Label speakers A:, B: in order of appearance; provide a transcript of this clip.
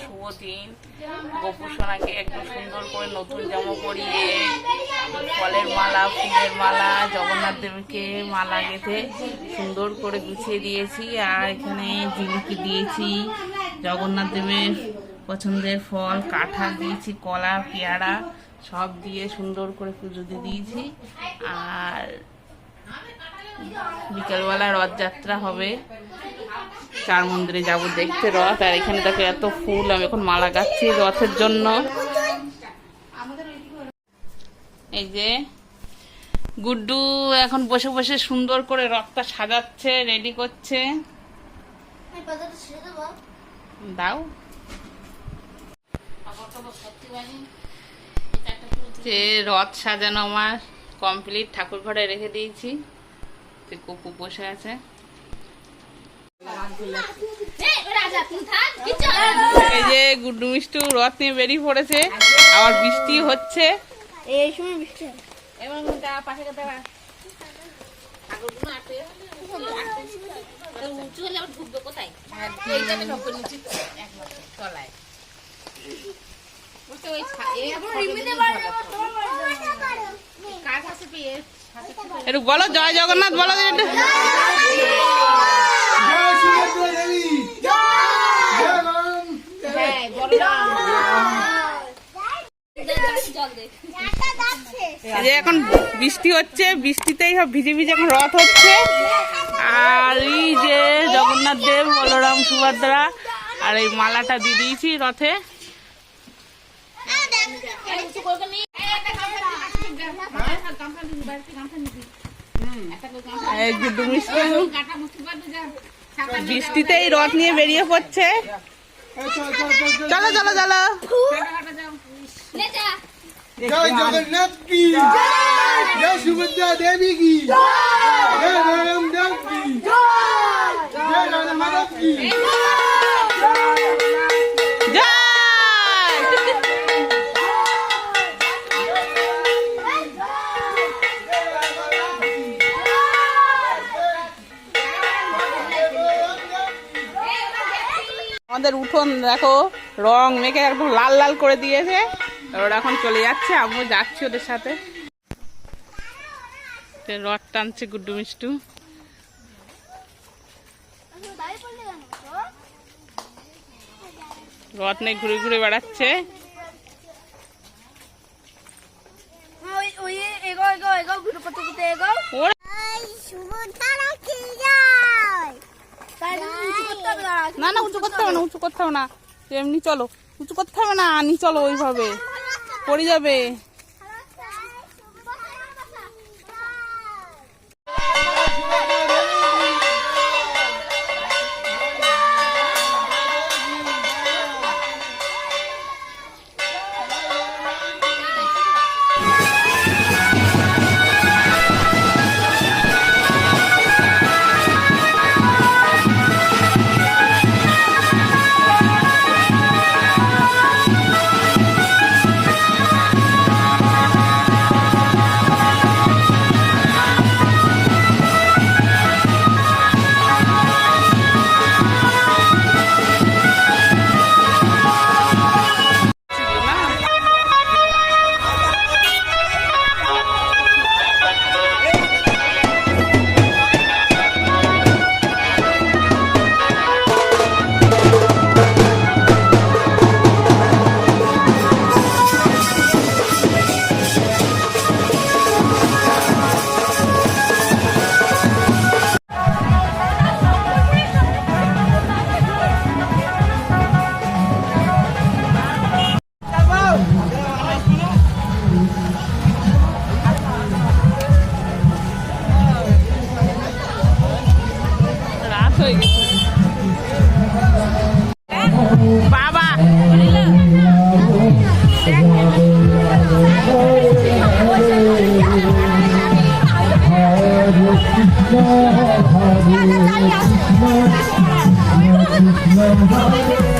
A: শুভ দিন। গোপুসোনাকে একটু সুন্দর করে নতুন জামা পরিয়ে ফলের মালা, ফুলের মালা, জগন্নাথ দেবকে মালা গেঁথে সুন্দর করে গুছিয়ে দিয়েছি। আর এখানে জিলিপি দিয়েছি, জগন্নাথ দেবের পছন্দের ফল, কাঁঠাল দিয়েছি, কলা, পেয়ারা, সব দিয়ে সুন্দর করে পুজো দিয়ে দিয়েছি। আর বিকেলবেলা রথযাত্রা হবে। চার মন্দিরে যাব দেখতে। রথ আর এখানে দেখো এত ফুল আমি এখন মালা গাচ্ছি রথের জন্য। এই যে গুড্ডু এখন বসে বসে সুন্দর করে রথটা সাজাচ্ছে রেডি করছে। দাও। যে রথ সাজানো আমার কমপ্লিট ঠাকুর ঘরে রেখে দিয়েছি। কপু বসে আছে। এই যে গুড্ডু মিষ্টু রথ নিয়ে বেরিয়ে পড়েছে আবার বৃষ্টি হচ্ছে।
B: এই সময় বৃষ্টি।
A: এবং পাশে উঁচু হলে আবার ঢুকবে কোথায় এইখানে ঢুকবে নিচে তলায় বুঝতে ওই ছা- এই কাজ আছে পেয়ে একটু। বলো জয় জগন্নাথ। বলো একটু
C: জয় সুভদ্রা দেবী জয় রাম
A: হ্যাঁ বলো এই যে এখন বৃষ্টি হচ্ছে, বৃষ্টিতেই সব ভিজে ভিজে এখন রথ হচ্ছে। আর এই যে জগন্নাথ দেব, বলরাম, সুভদ্রা আর এই মালাটা দিয়ে দিয়েছি রথে। বৃষ্টিতেই রথ নিয়ে বেরিয়ে পড়ছে।
C: এই চল, চল, চল, চল।
A: চলো চলো চলো
C: জয় জগন্নাথ কি জয় সুভদ্রা দেবী কি জয় রাম
A: আমাদের উঠোন দেখো, রং মেখে একদম লাল লাল করে দিয়েছে। ওরা এখন চলে যাচ্ছে, আমিও যাচ্ছি ওদের সাথে। রড টানছে গুড্ডু মিষ্টু। রথ নেই ঘুরে ঘুরে বেড়াচ্ছে
B: ওই ওই এগো এগো এগো ঘুরে করতে করতে এগো
A: ওরা
B: তাই জন্য উঁচু করতে হবে দাঁড়া
A: না না, উঁচু করতে হবে না, উঁচু করতে হবে না। এমনি চলো, উঁচু করতে হবে না আনি চলো ওইভাবে। পড়ে যাবে। Hare Hare Hare Hare